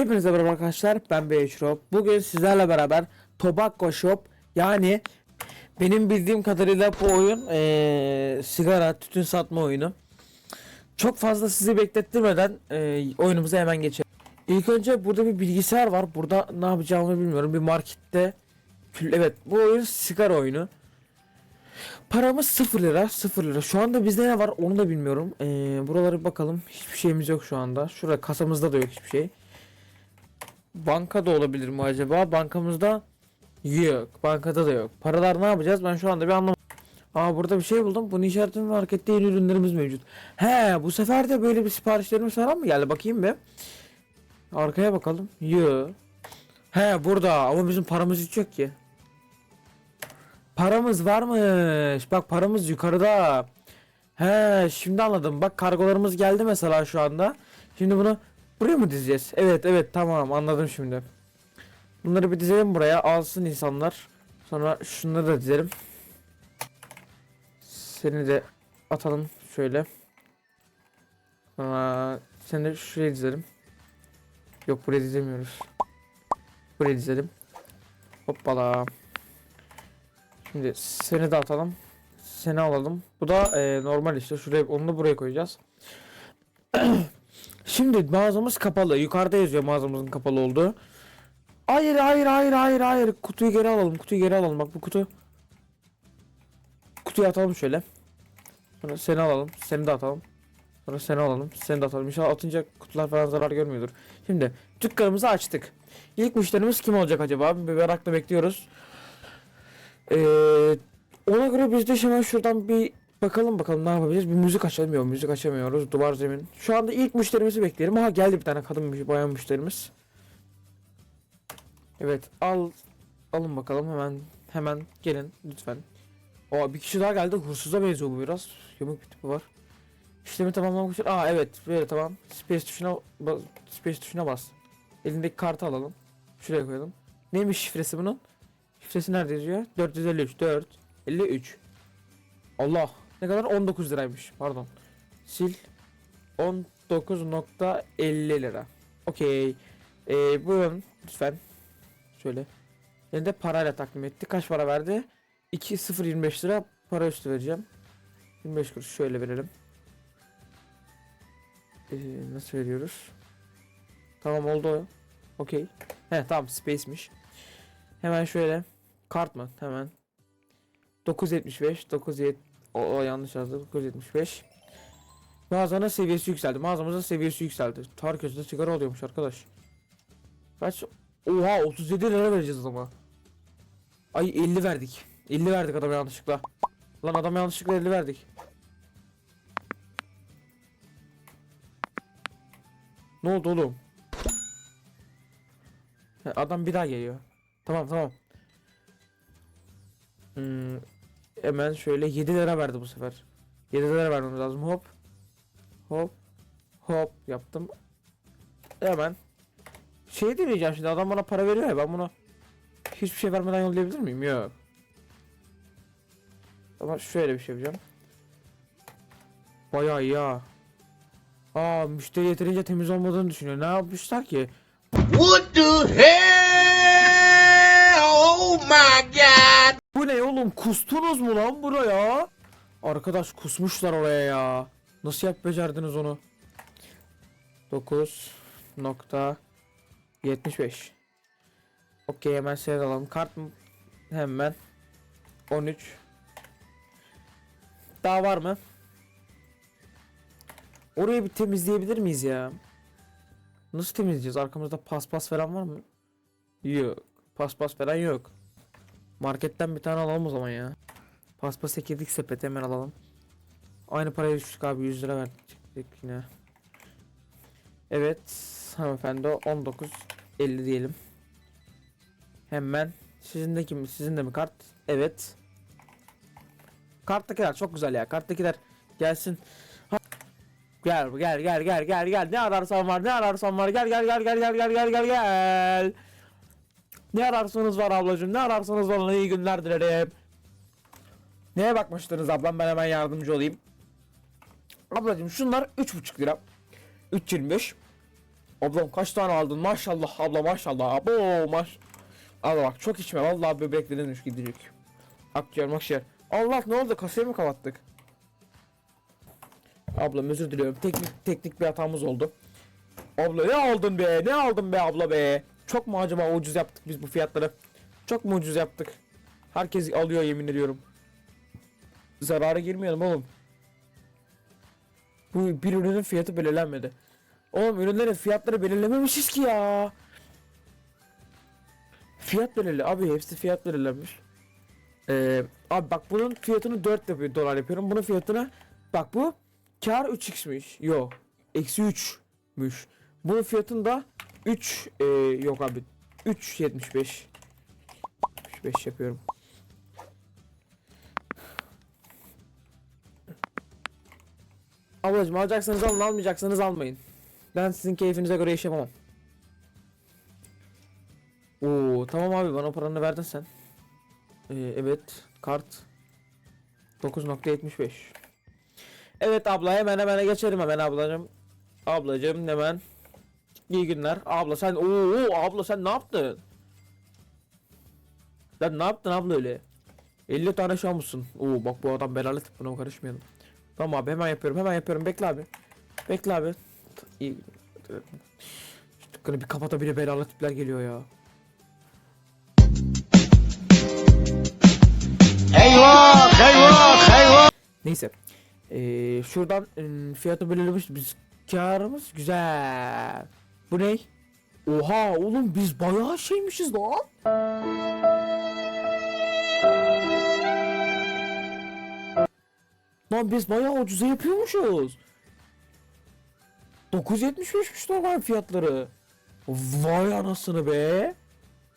Hepinize merhaba arkadaşlar ben Beyşrop. Bugün sizlerle beraber Tobacco Shop yani benim bildiğim kadarıyla bu oyun eee, sigara tütün satma oyunu. Çok fazla sizi beklettirmeden eee, oyunumuza hemen geçelim. İlk önce burada bir bilgisayar var. Burada ne yapacağımı bilmiyorum. Bir markette evet bu oyun sigara oyunu. Paramız 0 lira 0 lira. Şu anda bizde ne var onu da bilmiyorum. Eee buralara bir bakalım. Hiçbir şeyimiz yok şu anda. Şurada kasamızda da yok hiçbir şey. Banka da olabilir mi acaba? Bankamızda yok. Bankada da yok. Paralar ne yapacağız? Ben şu anda bir anlamadım. Aa burada bir şey buldum. Bunun işaretli markette yeni ürünlerimiz mevcut. He bu sefer de böyle bir siparişlerimiz falan mı geldi? Bakayım bir. Arkaya bakalım. Yok. He burada ama bizim paramız hiç yok ki. Paramız varmış. Bak paramız yukarıda. He şimdi anladım. Bak kargolarımız geldi mesela şu anda. Şimdi bunu buraya mı dizeceğiz? Evet evet tamam anladım şimdi. Bunları bir dizelim buraya alsın insanlar. Sonra şunları da dizelim. Seni de atalım şöyle. Sonra seni de şuraya dizelim. Yok buraya dizemiyoruz. Buraya dizelim. Hoppala. Şimdi seni de atalım. Seni alalım. Bu da e, normal işte. Şuraya onu da buraya koyacağız. Şimdi mağazamız kapalı. Yukarıda yazıyor mağazamızın kapalı olduğu. Hayır hayır hayır hayır hayır. Kutuyu geri alalım. Kutuyu geri alalım. Bak bu kutu. Kutuyu atalım şöyle. Sonra seni alalım. Seni de atalım. Sonra seni alalım. Seni de atalım. İnşallah atınca kutular falan zarar görmüyordur. Şimdi dükkanımızı açtık. İlk müşterimiz kim olacak acaba? Bir merakla bekliyoruz. Ee, ona göre biz de hemen şuradan bir bakalım bakalım ne yapabiliriz. Bir müzik açamıyor. Müzik açamıyoruz. Duvar zemin. Şu anda ilk müşterimizi bekleyelim. Ha geldi bir tane kadın bayan müşterimiz. Evet al alın bakalım hemen hemen gelin lütfen. O bir kişi daha geldi. Hırsıza benziyor bu biraz. Yamuk bir tipi var. İşlemi tamamlamak için. Aa evet böyle tamam. Space tuşuna bas, space tuşuna bas. Elindeki kartı alalım. Şuraya koyalım. Neymiş şifresi bunun? Şifresi nerede yazıyor? 453 4 53. Allah. Ne kadar? 19 liraymış. Pardon. Sil. 19.50 lira. Okey. Ee, buyurun lütfen. Şöyle. Yine de parayla takdim etti. Kaç para verdi? 2.025 lira para üstü vereceğim. 25 kuruş şöyle verelim. Ee, nasıl veriyoruz? Tamam oldu. Okey. He tamam space'miş. Hemen şöyle. Kart mı? Hemen. 975 97 o, o yanlış yazdı 975 Mağazanın seviyesi yükseldi. Mağazamızın seviyesi yükseldi. Tarkös'te sigara oluyormuş arkadaş. Kaç? Oha 37 lira vereceğiz ama. Ay 50 verdik. 50 verdik adama yanlışlıkla. Lan adama yanlışlıkla 50 verdik. Ne oldu oğlum? Adam bir daha geliyor. Tamam tamam. Hmm, hemen şöyle 7 lira verdi bu sefer. 7 lira vermemiz lazım. Hop. Hop. Hop yaptım. Hemen. Şey deneyeceğim şimdi adam bana para veriyor ya ben bunu hiçbir şey vermeden yollayabilir miyim? Yok. Ama şöyle bir şey yapacağım. Bayağı ha. Aa müşteri yeterince temiz olmadığını düşünüyor. Ne yapmışlar ki? What the hell? Oh my god! Bu ne oğlum kustunuz mu lan buraya? Arkadaş kusmuşlar oraya ya. Nasıl yap becerdiniz onu? 9 nokta 75 Okey hemen seyredelim. Kart mı? Hemen 13 Daha var mı? Orayı bir temizleyebilir miyiz ya? Nasıl temizleyeceğiz? Arkamızda paspas falan var mı? Yok. Paspas falan yok. Marketten bir tane alalım o zaman ya. Paspas ekledik sepete hemen alalım. Aynı paraya düştük abi 100 lira verdik yine. Evet hanımefendi 19 50 diyelim. Hemen sizin de kim sizin de mi kart? Evet. Karttakiler çok güzel ya. Karttakiler gelsin. Ha- Gel gel gel gel gel gel. Ne ararsan var ne ararsan var. Gel gel gel gel gel gel gel gel gel. Ne ararsanız var ablacığım. Ne ararsanız var. İyi günler dilerim. Neye bakmıştınız ablam? Ben hemen yardımcı olayım. Ablacığım şunlar 3,5 lira. 3.25. Ablam kaç tane aldın? Maşallah abla maşallah. Abo maş. Abla bak çok içme. Vallahi böbreklerin düş gidecek. Akciğer makciğer. Allah ne oldu? Kasayı mı kapattık? Ablam özür diliyorum. Teknik teknik bir hatamız oldu. Abla ne aldın be? Ne aldın be abla be? Çok mu acaba ucuz yaptık biz bu fiyatları? Çok mu ucuz yaptık? Herkes alıyor yemin ediyorum. Zarara girmeyelim oğlum. Bu bir ürünün fiyatı belirlenmedi. Oğlum ürünlerin fiyatları belirlememişiz ki ya. Fiyat belirli. Abi hepsi fiyat belirlenmiş. Ee, abi bak bunun fiyatını 4 yapıyor, dolar yapıyorum. Bunun fiyatını bak bu kar 3x'miş. Yok. Eksi 3'müş. Bunun fiyatını da 3 e, yok abi. 3.75 5 yapıyorum. Ablacım alacaksanız alın almayacaksanız almayın. Ben sizin keyfinize göre iş yapamam. Oo tamam abi bana paranı verdin sen. Ee, evet kart 9.75 Evet abla hemen hemen geçelim hemen ablacım. Ablacım hemen. İyi günler. Abla sen oo abla sen ne yaptın? Sen ne yaptın abla öyle? 50 tane şu musun? Oo bak bu adam belalı tip buna karışmayalım. Tamam abi hemen yapıyorum hemen yapıyorum bekle abi. Bekle abi. İyi. Şu dükkanı bir kapatabilir belalı tipler geliyor ya. Eyvah, eyvah, eyvah. Neyse. Ee, şuradan ım, fiyatı belirlemiş biz karımız güzel. Bu ne? Oha oğlum biz bayağı şeymişiz lan. Lan biz bayağı ucuza yapıyormuşuz. 9.75'miş normal fiyatları. Vay anasını be.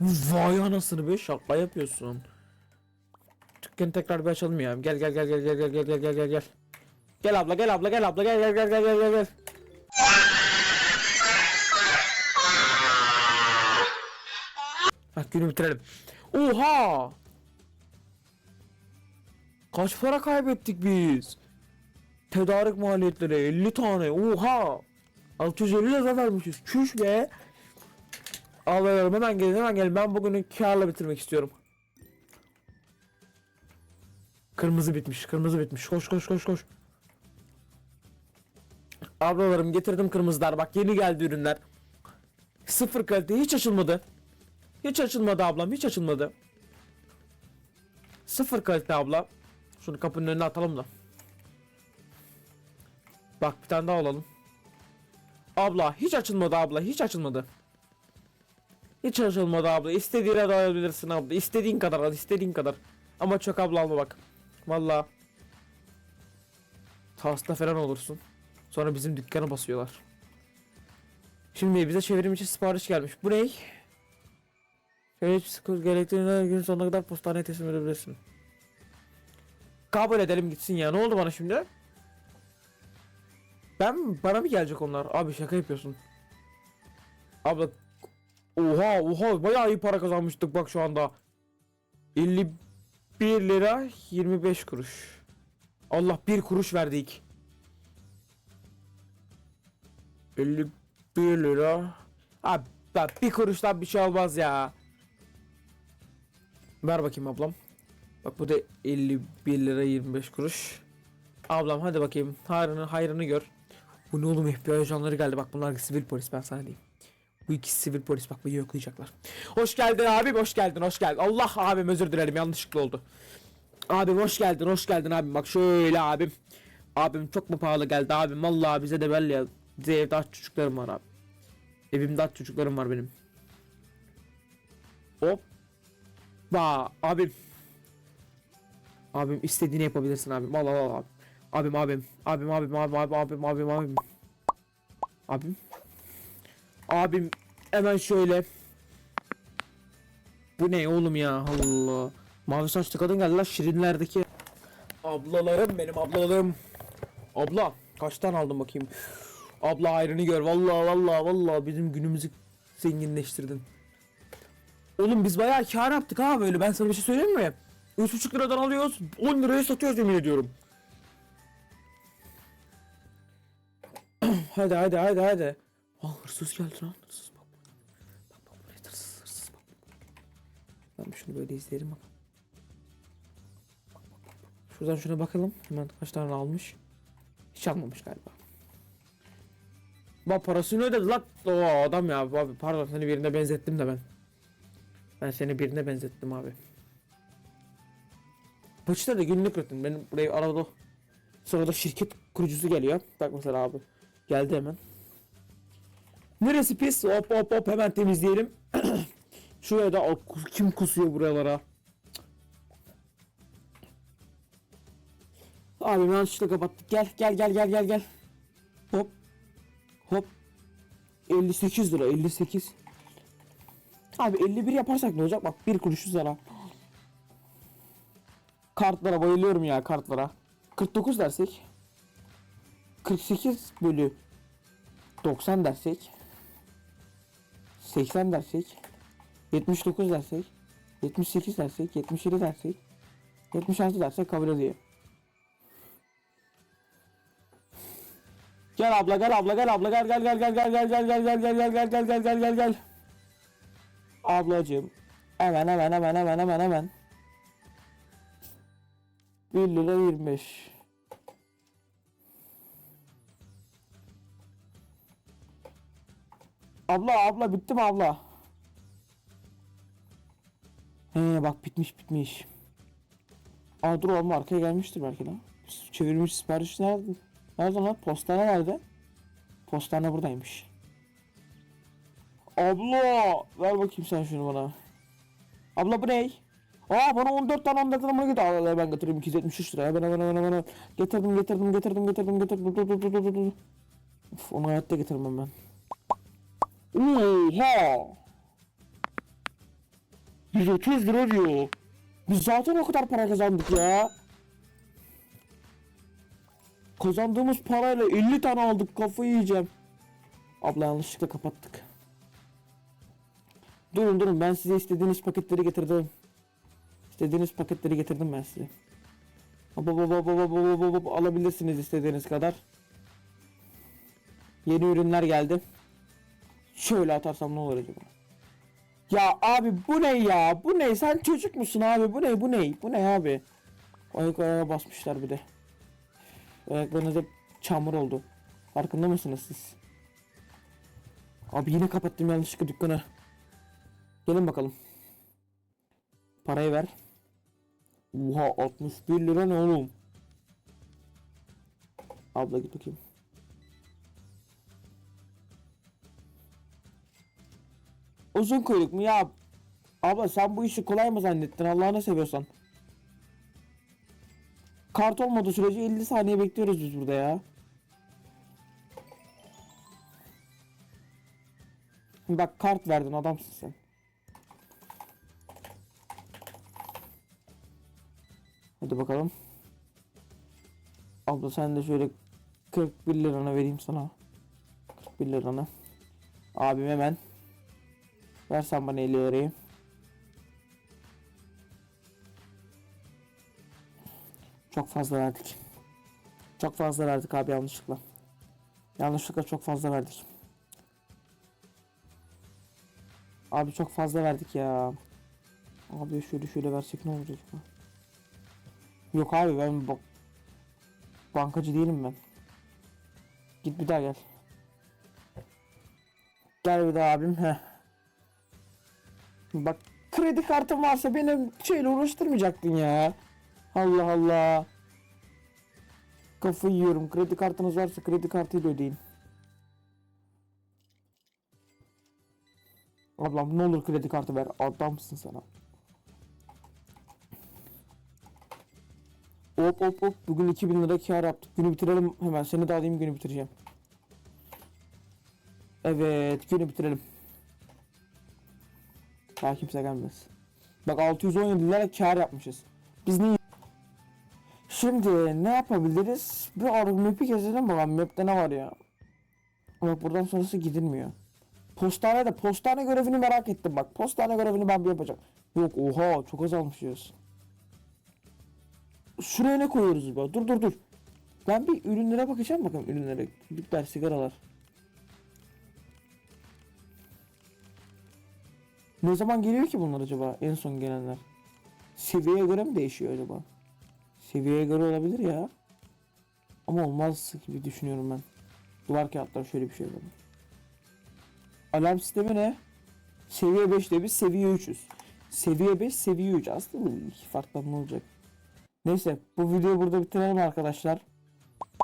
Vay anasını be şaka yapıyorsun. Dükkanı tekrar bir açalım ya. Gel gel gel gel gel gel gel gel gel gel gel. Abla gel abla gel abla gel gel gel gel gel gel Bak günü bitirelim. Oha! Kaç para kaybettik biz? Tedarik maliyetleri 50 tane. Oha! 650 lira vermişiz. Çüş be. Alıyorum hemen gelin hemen gelin. Ben bugünü karla bitirmek istiyorum. Kırmızı bitmiş. Kırmızı bitmiş. Koş koş koş koş. Ablalarım getirdim kırmızılar. Bak yeni geldi ürünler. Sıfır kalite hiç açılmadı. Hiç açılmadı ablam. Hiç açılmadı. Sıfır kalite abla. Şunu kapının önüne atalım da. Bak bir tane daha alalım. Abla hiç açılmadı abla. Hiç açılmadı. Hiç açılmadı abla. İstediğine alabilirsin abla. İstediğin kadar al. istediğin kadar. Ama çok abla alma bak. Valla. Hasta falan olursun. Sonra bizim dükkana basıyorlar. Şimdi bize çevrim için sipariş gelmiş. Bu ne? Şöyle sıkı gerektiğinde her gün sonuna kadar postaneye teslim edebilirsin. Kabul edelim gitsin ya. Ne oldu bana şimdi? Ben bana mı gelecek onlar? Abi şaka yapıyorsun. Abla Oha oha bayağı iyi para kazanmıştık bak şu anda. 51 lira 25 kuruş. Allah bir kuruş verdik. 51 lira. Abi bak bir kuruştan bir şey olmaz ya. Ver bakayım ablam. Bak bu da 51 lira 25 kuruş. Ablam hadi bakayım. Hayrını hayrını gör. Bu ne oğlum FBI ajanları geldi. Bak bunlar sivil polis ben sana diyeyim. Bu ikisi sivil polis bak beni yoklayacaklar. Hoş geldin abim hoş geldin hoş geldin. Allah abim özür dilerim yanlışlıkla oldu. Abim hoş geldin hoş geldin abim bak şöyle abim. Abim çok mu pahalı geldi abim vallahi bize de belli ya. Bize evde aç çocuklarım var abi. Evimde aç çocuklarım var benim. Hop. Ba abim. Abim istediğini yapabilirsin abim. Al al al abi. Abim abim. Abim abim abim abim abim abim abim. Abim. Abim hemen şöyle. Bu ne oğlum ya Allah. Mavi saçlı kadın geldi lan şirinlerdeki. Ablalarım benim ablalarım. Abla kaç tane aldın bakayım. Abla ayrını gör. Vallahi vallahi vallahi bizim günümüzü zenginleştirdin. Oğlum biz bayağı kar yaptık ha böyle. Ben sana bir şey söyleyeyim mi? 3,5 liradan alıyoruz. 10 liraya satıyoruz yemin ediyorum. hadi hadi hadi hadi. Aa hırsız geldi lan hırsız bak. Bak bak buraya hırsız hırsız bak. Ben şunu böyle izleyelim bak. Şuradan şuna bakalım. Hemen kaç tane almış. Hiç almamış galiba. Bak parasını ödedi lan. O adam ya abi pardon seni birine benzettim de ben. Ben seni birine benzettim abi. Başta da günlük rutin. Benim buraya arada sırada şirket kurucusu geliyor. Bak mesela abi. Geldi hemen. Neresi pis? Hop hop hop hemen temizleyelim. Şuraya da kim kusuyor buralara? Abi yanlışlıkla kapattık. Gel gel gel gel gel gel. Hop. Hop. 58 lira 58. Abi 51 yaparsak ne olacak? Bak bir kuruşu zarar. Kartlara bayılıyorum ya kartlara. 49 dersek. 48 bölü 90 dersek. 80 dersek. 79 dersek. 78 dersek. 77 dersek. 76 dersek kabul ediyor. Gel abla gel abla gel abla gel gel gel gel gel gel gel gel gel gel gel gel gel gel gel gel Ablacığım hemen hemen hemen hemen hemen hemen 1 lira 25 Abla abla bitti mi abla? He bak bitmiş bitmiş. Aa dur oğlum arkaya gelmiştir belki lan. Çevirmiş sipariş nerede? Nerede lan? Postane nerede? Postane buradaymış. Abla! Ver bakayım sen şunu bana. Abla bu ne? Aa bana 14 tane 14 tane getir. Al ben getireyim 273 liraya. Bana bana bana bana. Getirdim getirdim getirdim getirdim getirdim. Dur dur dur dur dur. Of, onu hayatta getirmem ben. Oha! 130 lira diyor. Biz zaten o kadar para kazandık ya. Kazandığımız parayla 50 tane aldık kafayı yiyeceğim. Abla yanlışlıkla kapattık. Durun durun ben size istediğiniz paketleri getirdim. İstediğiniz paketleri getirdim ben size. Hop hop hop hop hop hop hop alabilirsiniz istediğiniz kadar. Yeni ürünler geldi. Şöyle atarsam ne olur acaba? Ya abi bu ne ya? Bu ne? Sen çocuk musun abi? Bu ne? Bu ne? Bu ne abi? Ayaklarına basmışlar bir de. Ayaklarınız hep çamur oldu. Farkında mısınız siz? Abi yine kapattım yanlışlıkla dükkanı. Gelin bakalım. Parayı ver. Oha 61 lira ne oğlum? Abla git bakayım. Uzun kuyruk mu ya? Abla sen bu işi kolay mı zannettin Allah'ını seviyorsan? Kart olmadığı sürece 50 saniye bekliyoruz biz burada ya. Bak kart verdin adamsın sen. Hadi bakalım. Abla sen de şöyle 41 liranı vereyim sana. 41 liranı. Abim hemen. Versen bana 50 lirayı. Çok fazla verdik. Çok fazla verdik abi yanlışlıkla. Yanlışlıkla çok fazla verdik. Abi çok fazla verdik ya. Abi şöyle şöyle versek ne olacak? Yok abi ben bak bankacı değilim ben. Git bir daha gel. Gel bir daha abim. Heh. Bak kredi kartım varsa beni şeyle uğraştırmayacaktın ya. Allah Allah. Kafayı yiyorum. Kredi kartınız varsa kredi kartıyla ödeyin. Ablam ne olur kredi kartı ver. Adamsın sana. Hop hop hop. Bugün 2000 lira kar yaptık. Günü bitirelim hemen. Seni de alayım günü bitireceğim. Evet günü bitirelim. Daha kimse gelmez. Bak 617 lira kar yapmışız. Biz niye Şimdi ne yapabiliriz? Bir ara map'i gezelim bakalım. Map'te ne var ya? Bak buradan sonrası gidilmiyor. Postane de postane görevini merak ettim bak. Postane görevini ben bir yapacağım. Yok oha çok azalmışız. Şuraya ne koyuyoruz böyle? Dur dur dur. Ben bir ürünlere bakacağım bakalım ürünlere. Küçükler, sigaralar. Ne zaman geliyor ki bunlar acaba en son gelenler? Seviyeye göre mi değişiyor acaba? Seviyeye göre olabilir ya. Ama olmaz gibi düşünüyorum ben. Duvar kağıtları şöyle bir şey yapalım. Alarm sistemi ne? Seviye 5 ile biz seviye 300. Seviye 5, seviye 3. Aslında iki farklı ne olacak? Neyse bu videoyu burada bitirelim arkadaşlar.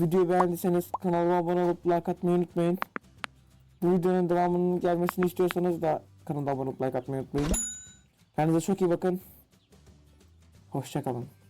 Videoyu beğendiyseniz kanalıma abone olup like atmayı unutmayın. Bu videonun devamının gelmesini istiyorsanız da kanala abone olup like atmayı unutmayın. Kendinize çok iyi bakın. Hoşçakalın.